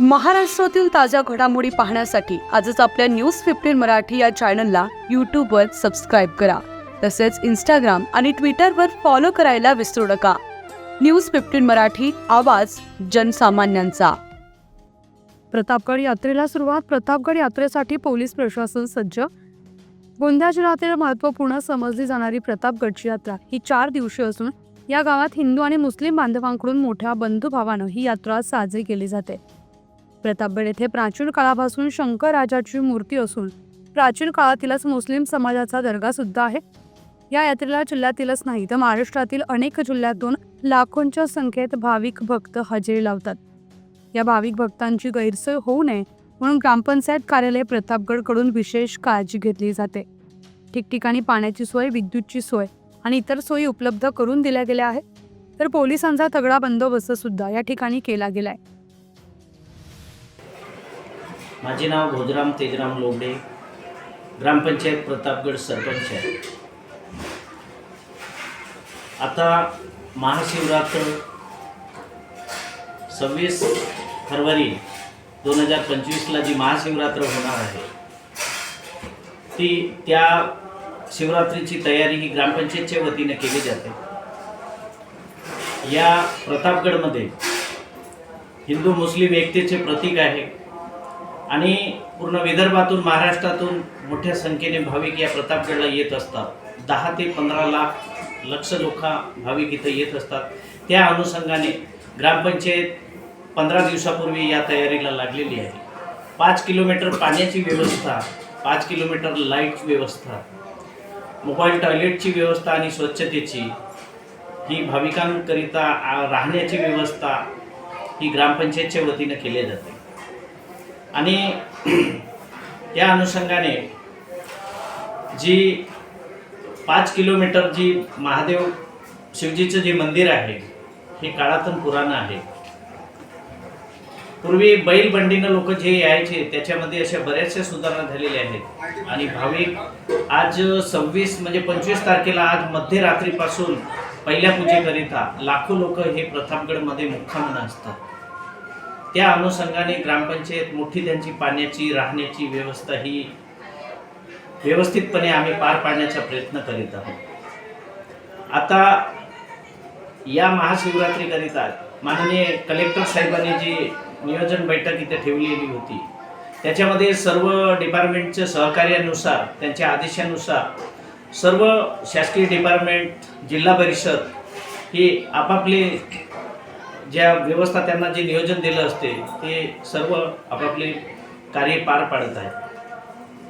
महाराष्ट्रातील ताज्या घडामोडी पाहण्यासाठी आजच आपल्या न्यूज फिफ्टीन मराठी या चॅनलला यूट्यूबवर सबस्क्राईब करा. तसेच इंस्टाग्राम आणि ट्विटरवर फॉलो करायला विसरू नका. न्यूज फिफ्टीन मराठी आवाज जनसामान्यांचा. प्रतापगड यात्रेला सुरुवात प्रतापगड यात्रेसाठी पोलीस प्रशासन सज्ज. गोंदिया जिल्ह्यातील महत्त्वपूर्ण समजली जाणारी प्रतापगडची यात्रा ही चार दिवशी असून या गावात हिंदू आणि मुस्लिम बांधवांकडून मोठ्या बंधुभावानं ही यात्रा साजरी केली जाते. प्रतापगड येथे प्राचीन काळापासून शंकर राजाची मूर्ती असून प्राचीन काळातीलच मुस्लिम समाजाचा दर्गा सुद्धा आहे. या यात्रेला जिल्ह्यातीलच नाही तर महाराष्ट्रातील अनेक जिल्ह्यातून लाखोंच्या संख्येत भाविक भक्त हजेरी लावतात. या भाविक भक्तांची गैरसोय होऊ नये म्हणून ग्रामपंचायत कार्यालय प्रतापगडकडून विशेष काळजी घेतली जाते. ठिकठिकाणी पाण्याची सोय विद्युतची सोय आणि इतर सोयी उपलब्ध करून दिल्या गेल्या आहेत तर पोलिसांचा तगडा बंदोबस्त सुद्धा या ठिकाणी केला गेला आहे माझे नाव भोजराम तेजराम लोबडे ग्रामपंचायत प्रतापगड सरपंच आहे. आता महाशिवरात्र सव्वीस फरवरी दोन हजार पंचवीसला जी महाशिवरात्र होणार आहे ती त्या शिवरात्रीची तयारी ही ग्रामपंचायतच्या वतीने केली जाते. या प्रतापगडमध्ये हिंदू मुस्लिम एकतेचे प्रतीक आहे. आणि पूर्ण विदर्भातून महाराष्ट्रातून मोठ्या संख्येने भाविक या प्रतापगडला येत असतात. दहा ते पंधरा लाख लक्ष लोका भाविक इथं येत असतात. त्या अनुषंगाने ग्रामपंचायत पंधरा दिवसापूर्वी या तयारीला लागलेली आहे. पाच किलोमीटर पाण्याची व्यवस्था पाच किलोमीटर लाईटची व्यवस्था मोबाईल टॉयलेटची व्यवस्था आणि स्वच्छतेची ही भाविकांकरिता राहण्याची व्यवस्था ही ग्रामपंचायतच्या वतीनं केली जाते. आणि त्या अनुषंगाने जी पाच किलोमीटर जी महादेव शिवजीचं जे मंदिर आहे हे काळातून पुराणं आहे. पूर्वी बैलबंडीनं लोक जे यायचे त्याच्यामध्ये अशा बऱ्याचशा सुधारणा झालेल्या आहेत. आणि भाविक आज सव्वीस म्हणजे पंचवीस तारखेला आज मध्यरात्रीपासून पहिल्या पूजेकरिता लाखो लोक हे प्रतापगडमध्ये मुक्कामानं असतात. त्या अनुषंगाने ग्रामपंचायत मोठी त्यांची पाण्याची राहण्याची व्यवस्था ही व्यवस्थितपणे आम्ही पार पाडण्याचा प्रयत्न करीत आहोत. आता या महाशिवरात्रीकरिता माननीय कलेक्टर साहेबांनी जी नियोजन बैठक इथे ठेवलेली होती त्याच्यामध्ये सर्व डिपार्टमेंटच्या सहकार्यानुसार त्यांच्या आदेशानुसार सर्व शासकीय डिपार्टमेंट जिल्हा परिषद ही आपापले ज्या व्यवस्था त्यांना जे नियोजन दिलं असते ते सर्व आपापले कार्य पार पाडत आहेत.